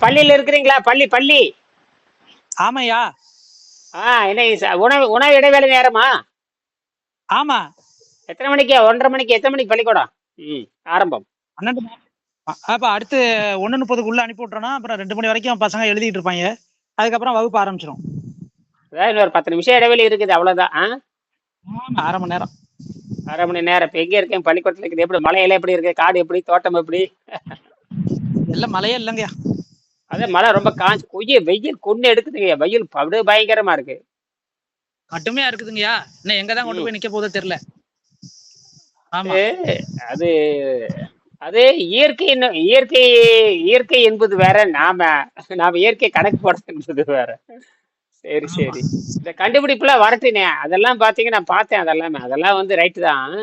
பள்ளியில இருக்கிறீங்களா? பள்ளி பள்ளி. ஆமாய்யா ஆ என்ன உணவு உணவு இடைவேளை நேரமா? ஆமா. எத்தனை மணிக்கு? ஒன்றரை மணிக்கு. எத்தனை மணிக்கு பள்ளிக்கூடம்? ம் ஆரம்பம். பன்னெண்டு அப்ப அடுத்து ஒண்ணு முப்பதுக்குள்ள அனுப்பி விட்டுறோம்னா அப்புறம் ரெண்டு மணி வரைக்கும் பசங்க எழுதிட்டு இருப்பாங்க. அதுக்கப்புறம் வகுப்பு ஆரம்பிச்சிடும் அதான் இன்னொரு பத்து நிமிஷம் இடைவெளி இருக்குது அவ்வளவுதான். ஆ? அரை மணி நேரம். அரை மணி நேரம். இப்போ எங்கே இருக்கேன்? பள்ளிக்கூடத்தில் இருக்குது. எப்படி மலையில எப்படி இருக்கு? காடு எப்படி? தோட்டம் எப்படி? எல்லாம் மழையே இல்லைங்கய்யா. அதான் மழை ரொம்ப காஞ்சி கொய்ய வெயில் கொண்டு எடுக்குதுங்க வெயில் அப்படியே பயங்கரமா இருக்கு. கட்டுமையா இருக்குதுங்கய்யா இன்னும் எங்க தான் கொண்டு போய் நிக்க போதோ தெரியல. ஆமா. அது அது அது இயற்கை என்ன- இயற்கை இயற்கை என்பது வேற. நாம நாம இயற்கை கணக்கு போடுறது என்பது வேற. சரி சரி. இந்த கண்டுபிடிப்புலாம் வரட்டுனே. அதெல்லாம் பாத்தீங்கன்னா நான் பார்த்தேன். அதெல்லாமே அதெல்லாம் வந்து ரைட்டு தான்.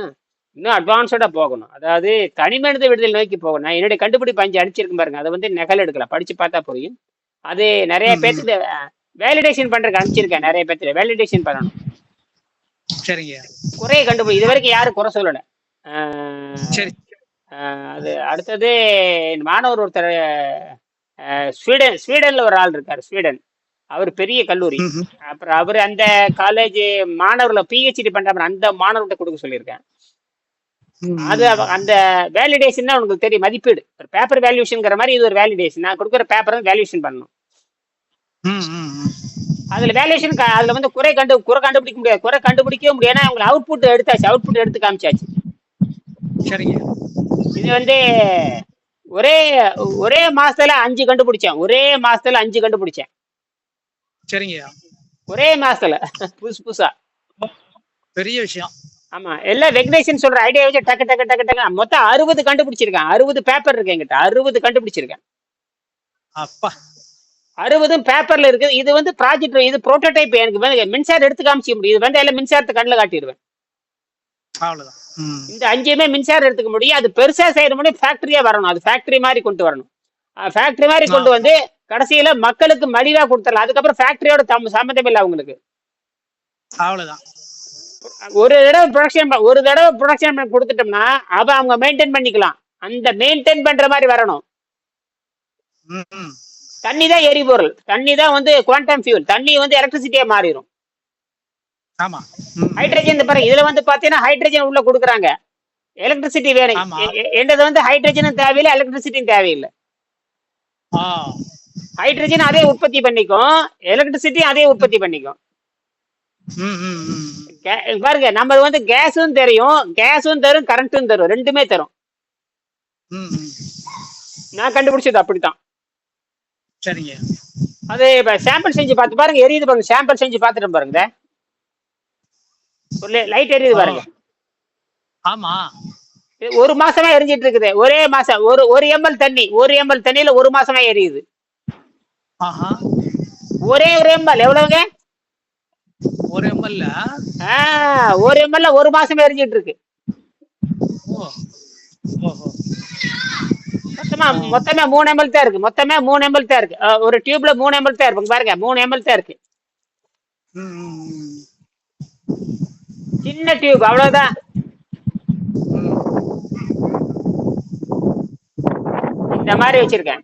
இன்னும் அட்வான்ஸோட போகணும். அதாவது தனிமனித விடுதலை நோக்கி போகணும். நான் என்னுடைய கண்டுபிடிப்பு அஞ்சு அடிச்சிருக்கேன் பாருங்க. அதை வந்து நகல் எடுக்கலாம். படிச்சு பார்த்தா புரியும். அது நிறைய. பேர்த்துக்கு வேலிடேஷன் பண்றதுக்கு அனுப்பிச்சிருக்கேன் நிறைய பேர்த்துல வேலிடேஷன் பண்ணணும். சரிங்கய்யா குறைய கண்டுபிடி இது வரைக்கும் யாரும் குறை சொல்லல. சரி. அது அடுத்தது மாணவர் ஒருத்தர் ஸ்வீடன் ஸ்வீடன்ல ஒரு ஆள் இருக்காரு ஸ்வீடன். அவர் பெரிய கல்லூரி. அப்புறம் அவர் அந்த காலேஜ் மாணவர்ல பிஹெச்டி பண்றாரு அந்த மாணவர்கிட்ட கொடுக்க சொல்லியிருக்கேன் அது அந்த வேலிடேஷன் உனக்கு தெரியும் மதிப்பீடு. ஒரு பேப்பர் வேல்யூஷன்ங்கிற மாதிரி இது ஒரு வேலிடேஷன் நான் கொடுக்குற பேப்பரை வேல்யூஷன் பண்ணணும். அதுல வேல்யூஷன் அதுல வந்து குறை கண்டு குறை கண்டுபிடிக்க முடியாது. குறை கண்டிக்கவே முடியாது ஏன்னா அவங்க அவுட்புட் எடுத்தாச்சு. அவுட்புட் எடுத்து காமிச்சாச்சு. சரிங்க. இது வந்து ஒரே ஒரே மாசத்துல அஞ்சு கண்டுபிடிச்சேன். ஒரே மாசத்துல அஞ்சு கண்டுபிடிச்சேன். சரிங்கய்யா ஒரே மாசத்துல. புதுசு புதுசா. பெரிய விஷயம். ஆமா எல்லாம் வெங்கடேஷன் சொல்ற ஐடியா வச்சு டக்கு டக்கு டக்கு டக்கு. மொத்தம் அறுபது கண்டுபிடிச்சிருக்கேன் அறுபது பேப்பர் இருக்கு என்கிட்ட. அறுபது கண்டுபிடிச்சிருக்கேன். அப்பா. அறுபதும் பேப்பர்ல இருக்கு இது வந்து ப்ராஜெக்ட் இது ப்ரோட்டோடைப் எனக்கு மின்சாரம் எடுத்து காமிச்சிக்க முடியும். இது வந்து எல்லாம் மின்சாரத்தை கண்ணில் காட்டிடுவேன். இந்த அஞ்சுமே மின்சாரம் எடுத்துக்க முடியும். அது பெருசா முடியும் ஃபேக்டரியா வரணும். அது ஃபேக்டரி மாதிரி கொண்டு வரணும். ஃபேக்டரி மாதிரி கொண்டு வந்து கடைசியில மக்களுக்கு மலிவா கொடுத்துடலாம். அதுக்கப்புறம் ஃபேக்டரியோட தம் சம்மந்தம் இல்லை அவங்களுக்கு. அவ்வளவுதான். ஒரு தடவை ப்ரொடக்ஷன் ஒரு தடவை ப்ரொடக்ஷன் கொடுத்துட்டோம்னா அவ அவங்க மெயின்டைன் பண்ணிக்கலாம். அந்த மெயின்டைன் பண்ற மாதிரி வரணும். தண்ணி தான் எரிபொருள். தண்ணி தான் வந்து குவாண்டம் ஃபியூல் தண்ணி வந்து எலக்ட்ரிசிட்டியா மாறிடும் ஆமா. ஹைட்ரஜன் பாருங்க இதுல வந்து பாத்தீங்கன்னா ஹைட்ரஜன் உள்ள கொடுக்குறாங்க. எலக்ட்ரிசிட்டி வேணும். என்னது வந்து ஹைட்ரஜனும் தேவையில்லை எலக்ட்ரிசிட்டியும் தேவையில்லை. ஹைட்ரஜன் அதே உற்பத்தி பண்ணிக்கும் எலக்ட்ரிசிட்டி அதே உற்பத்தி பண்ணிக்கும். பாருங்க நம்ம வந்து கேஸும் தெரியும் கேஸும் தரும் கரண்ட்டும் தரும் ரெண்டுமே தரும். நான் கண்டுபிடிச்சது அப்படித்தான். சரிங்க. அது இப்ப சாம்பிள் செஞ்சு பார்த்து பாருங்க எரியுது பாருங்க சாம்பிள் செஞ்சு பார்த்துட்டு பாருங்க. ஒரு லைட் எரியுது பாருங்க. ஆமா. ஒரு மாசமா எரிஞ்சிட்டு இருக்குது. ஒரே மாசம் ஒரு ஒரு எம்எல் தண்ணி ஒரு எம்எல் தண்ணியில ஒரு மாசமா எரியுது. ஒரே ஒரு எம்எல் எவ்வளவுங்க? ஒரு எம்எல்ல ஆ, ஒரு எம்எல்ல ஒரு மாசமா எரிஞ்சிட்டு இருக்கு மொத்தமா மொத்தமே மூணு எம்எல் தான் இருக்கு. மொத்தமே மூணு எம்எல் தான் இருக்கு. ஒரு டியூப்ல மூணு எம்எல் தான் இருக்கு பாருங்க மூணு எம்எல் தான் இருக்கு. சின்ன டியூப் அவ்வளவுதான். இந்த மாதிரி வச்சிருக்கேன்.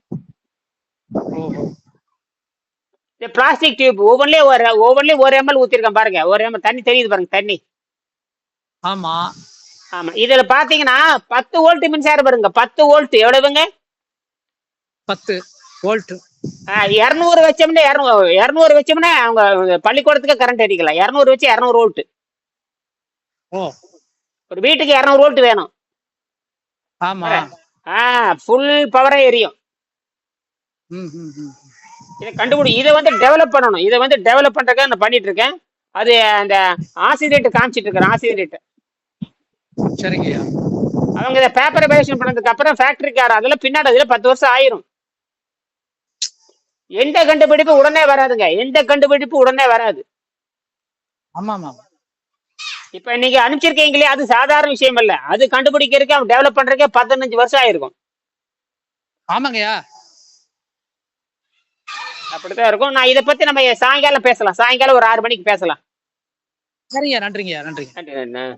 இந்த பிளாஸ்டிக் டியூப் ஒவ்வொன்றிலையும் ஒரு ஒவ்வொன்றிலையும் ஒரு எம்எல் ஊத்திருக்கேன் பாருங்க. ஒரு எம்எல் தண்ணி தெரியுது பாருங்க தண்ணி. ஆமா. ஆமா. இதுல பாத்தீங்கன்னா பத்து வோல்ட் மின்சாரம் பாருங்க பத்து வோல்ட் எவ்வளவுங்க? பத்து வோல்ட் இரநூறு வச்சோம்னா இரநூறு இரநூறு வச்சோம்னா அவங்க பள்ளிக்கூடத்துக்கு கரண்ட் அடிக்கலாம். இரநூறு வச்சு இரநூறு வோல்ட் ஓ. ஒரு வீட்டுக்கு இரநூறு வோல்ட் வேணும். ஆமா. ஆ ஃபுல் பவரா எரியும். ம், ம், ம். இதை கண்டுபிடி இதை வந்து டெவலப் பண்ணணும். இதை வந்து டெவலப் பண்றதுக்காக நான் பண்ணிட்டு இருக்கேன். அது அந்த ஆசிரியர்கிட்ட காமிச்சிட்டு இருக்கிறேன் ஆசிரியர்கிட்ட சரிங்கய்யா அவங்க இதை பேப்பர் வேலேஷன் பண்ணதுக்கு அப்புறம் ஃபேக்டரிக்கார அதெல்லாம் பின்னாடி அதுல பத்து வருஷம் ஆயிரும். எந்த கண்டுபிடிப்பு உடனே வராதுங்க. எந்த கண்டுபிடிப்பு உடனே வராது. ஆமா ஆமா இப்ப நீங்க அனுப்பிச்சிருக்கீங்களே அது சாதாரண விஷயம் இல்ல. அது கண்டுபிடிக்கிறதுக்கு அவன் டெவலப் பண்றதுக்கே பதினஞ்சு வருஷம் ஆயிருக்கும். ஆமாங்கய்யா அப்படித்தான் இருக்கும். நான் இதை பத்தி நம்ம சாயங்காலம் பேசலாம். சாயங்காலம் ஒரு ஆறு மணிக்கு பேசலாம். சரிங்க நன்றிங்க நன்றி, நன்றி.